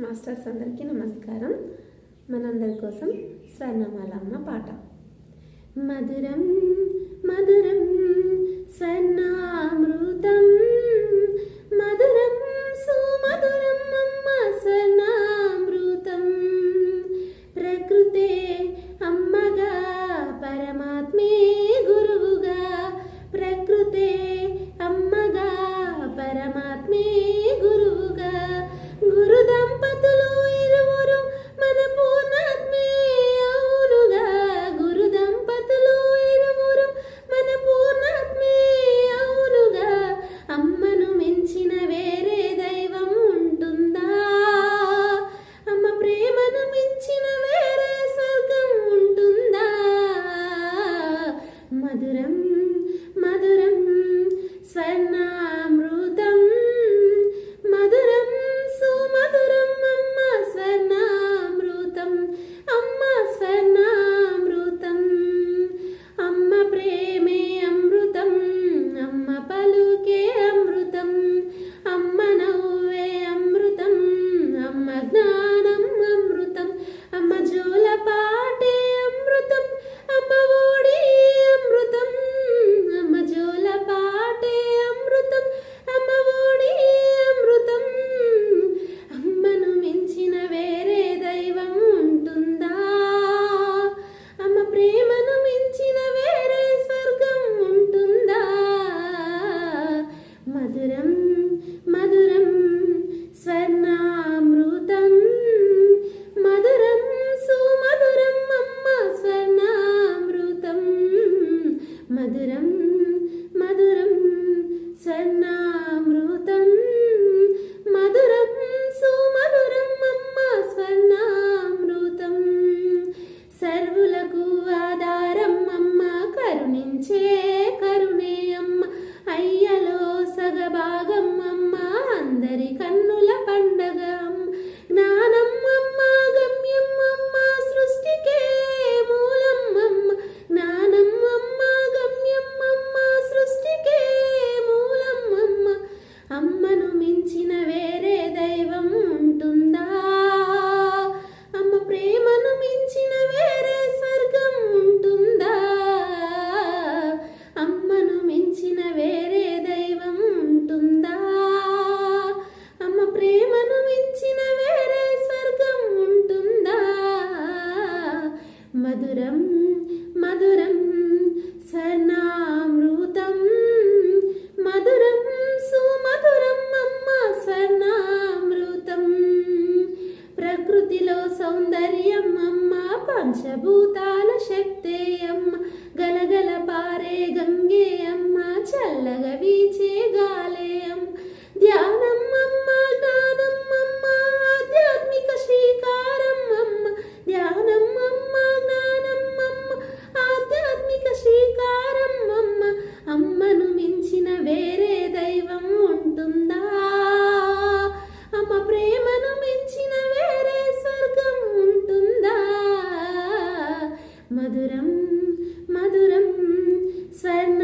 Masters అందరికీ నమస్కారం. మనందరి కోసం స్వర్ణమాలమ్మ పాట. మధురం మించిన Kırım సౌందర్యం అమ్మ పంచభూతాల శక్తే అమ్మ గలగల పారే గంగే అమ్మ చల్లగా వీచే గాలే అమ్మ ధ్యానం అమ్మ జ్ఞానం అమ్మ ఆధ్యాత్మిక శ్రీకారం అమ్మ ధ్యానం మధురం మధురం స్వర్ణ